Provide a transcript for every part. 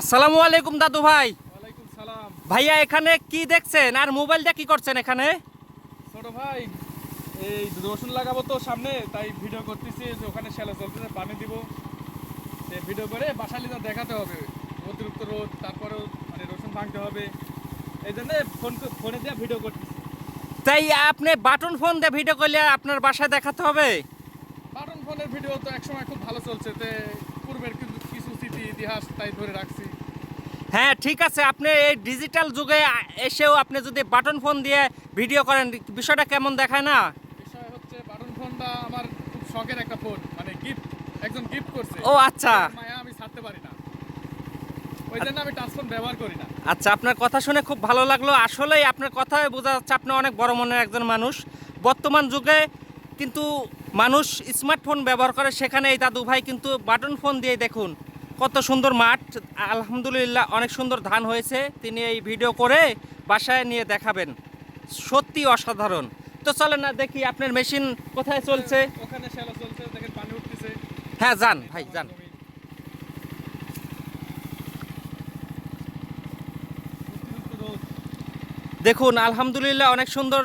আসসালামু আলাইকুম দাদু ভাই। ভাইয়া এখানে কি দেখছেন? আর মোবাইলটা কি করছেন এখানে? ছোট ভাই এই রসুন লাগাবো তো সামনে তাই ভিডিও করতেছি যে ওখানে শ্যালো চলতেছে পানি দিব। সে ভিডিও করে বাসালিটা দেখাতে হবে। অতিরিক্ত রোদ তারপরেও মানে রসুন ভাঙতে হবে। এই জন্য ফোন ফোনে দিয়ে ভিডিও করতেছি। তাই আপনি বাটন ফোন দিয়ে ভিডিও করলে আপনার বাসায় দেখাতে হবে? বাটন ফোনের ভিডিও তো একসময় খুব ভালো চলছে তে পূর্বের কিন্তু স্মৃতি ইতিহাস তাই ধরে রাখছি। হ্যাঁ ঠিক আছে আপনি এই ডিজিটাল যুগে এসেও আপনি যদি বাটন ফোন দিয়ে ভিডিও করেন বিষয়টা কেমন দেখায় না? বিষয় হচ্ছে বাটন ফোনটা আমার খুব শখের একটা ফোন মানে গিফট একজন গিফট করছে। ও আচ্ছা। মায়া আমি ছাড়তে পারি না। ওই জন্য আমি টাচ ফোন ব্যবহার করি না। আচ্ছা আপনার কথা শুনে খুব ভালো লাগল। আসলেই আপনার কথায় বোঝা যাচ্ছে আপনি অনেক বড় মনের একজন মানুষ। বর্তমান যুগে কিন্তু মানুষ স্মার্টফোন ব্যবহার করে সেখানে এই দাদু ভাই কিন্তু বাটন ফোন দিয়ে দেখুন। কত সুন্দর মাঠ। আলহামদুলিল্লাহ অনেক সুন্দর ধান হয়েছে। তিনি এই ভিডিও করে বাসায় নিয়ে দেখাবেন। সত্যি অসাধারণ। তো চলেন না দেখি আপনার মেশিন কোথায় চলছে? ওখানে শ্যালো চলছে দেখেন পানি উঠতেছে। হ্যাঁ যান ভাই যান। দেখুন আলহামদুলিল্লাহ অনেক সুন্দর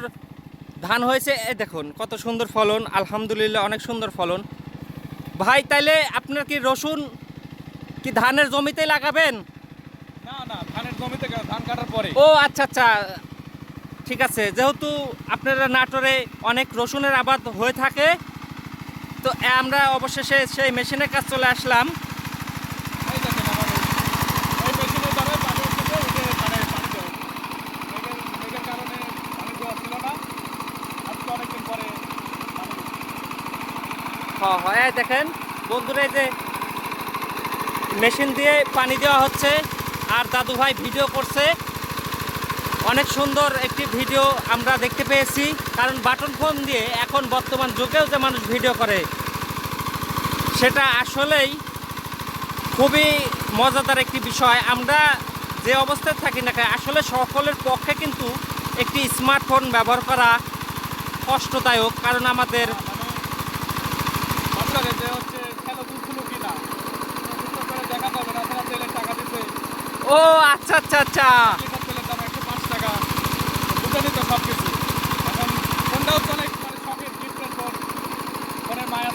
ধান হয়েছে। এ দেখুন কত সুন্দর ফলন। আলহামদুলিল্লাহ অনেক সুন্দর ফলন। ভাই তাইলে আপনার কি রসুন কি ধানের জমিতে লাগাবেন? না না ধানের জমিতে ধান কাটার পরে। ও আচ্ছা আচ্ছা। ঠিক আছে যেহেতু আপনারা নাটোরে অনেক রসুনের আবাদ হয়ে থাকে তো আমরা অবশেষে সেই মেশিনের কাজ চলে আসলাম। হ্যাঁ দেখেন বন্ধুরা এই যে মেশিন দিয়ে পানি দেওয়া হচ্ছে। আর দাদু ভাই ভিডিও করছে। অনেক সুন্দর একটি ভিডিও আমরা দেখতে পেয়েছি। কারণ বাটন ফোন দিয়ে এখন বর্তমান যুগেও যে মানুষ ভিডিও করে, সেটা আসলেই খুবই মজাদার একটি বিষয়। আমরা যে অবস্থায় থাকি না আসলে সকলের পক্ষে কিন্তু একটি স্মার্টফোন ব্যবহার করা কষ্টদায়ক। কারণ আমাদের ভালো লাগে যে হচ্ছে খেলা দুধ কিনা সুন্দর করে দেখা যাবে না তারা তেলের টাকা দিতে ও আচ্ছা আচ্ছা আচ্ছা। তেলের সব কিছু এখন ফোনটা হচ্ছে অনেক মানে মায়া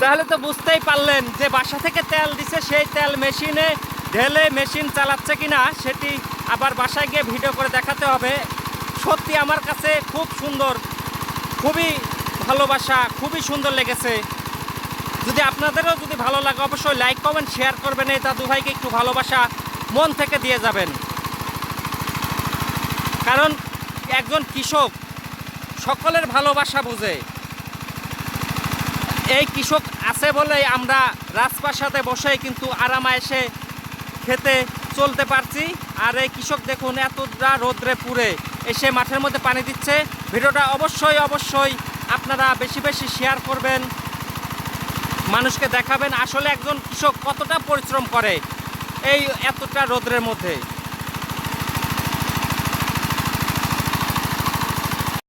তাহলে তো বুঝতেই পারলেন যে বাসা থেকে তেল দিছে, সেই তেল মেশিনে ঢেলে মেশিন চালাচ্ছে কিনা, সেটি আবার বাসায় গিয়ে ভিডিও করে দেখাতে হবে। সত্যি আমার কাছে খুব সুন্দর, খুবই ভালোবাসা, খুবই সুন্দর লেগেছে। যদি আপনাদেরও যদি ভালো লাগে, অবশ্যই লাইক কমেন্ট শেয়ার করবেন। এই দাদু ভাইকে একটু ভালোবাসা মন থেকে দিয়ে যাবেন। কারণ একজন কৃষক সকলের ভালোবাসা বুঝে। এই কৃষক আছে বলেই আমরা রাজপ্রাসাদে বসে কিন্তু আরামায়েসে খেতে চলতে পারছি। আর এই কৃষক দেখুন, এতটা রোদ্রে পুড়ে এসে মাঠের মধ্যে পানি দিচ্ছে। ভিডিওটা অবশ্যই অবশ্যই আপনারা বেশি বেশি শেয়ার করবেন। মানুষকে দেখাবেন আসলে একজন কৃষক কতটা পরিশ্রম করে এই এতটা রোদ্রের মধ্যে।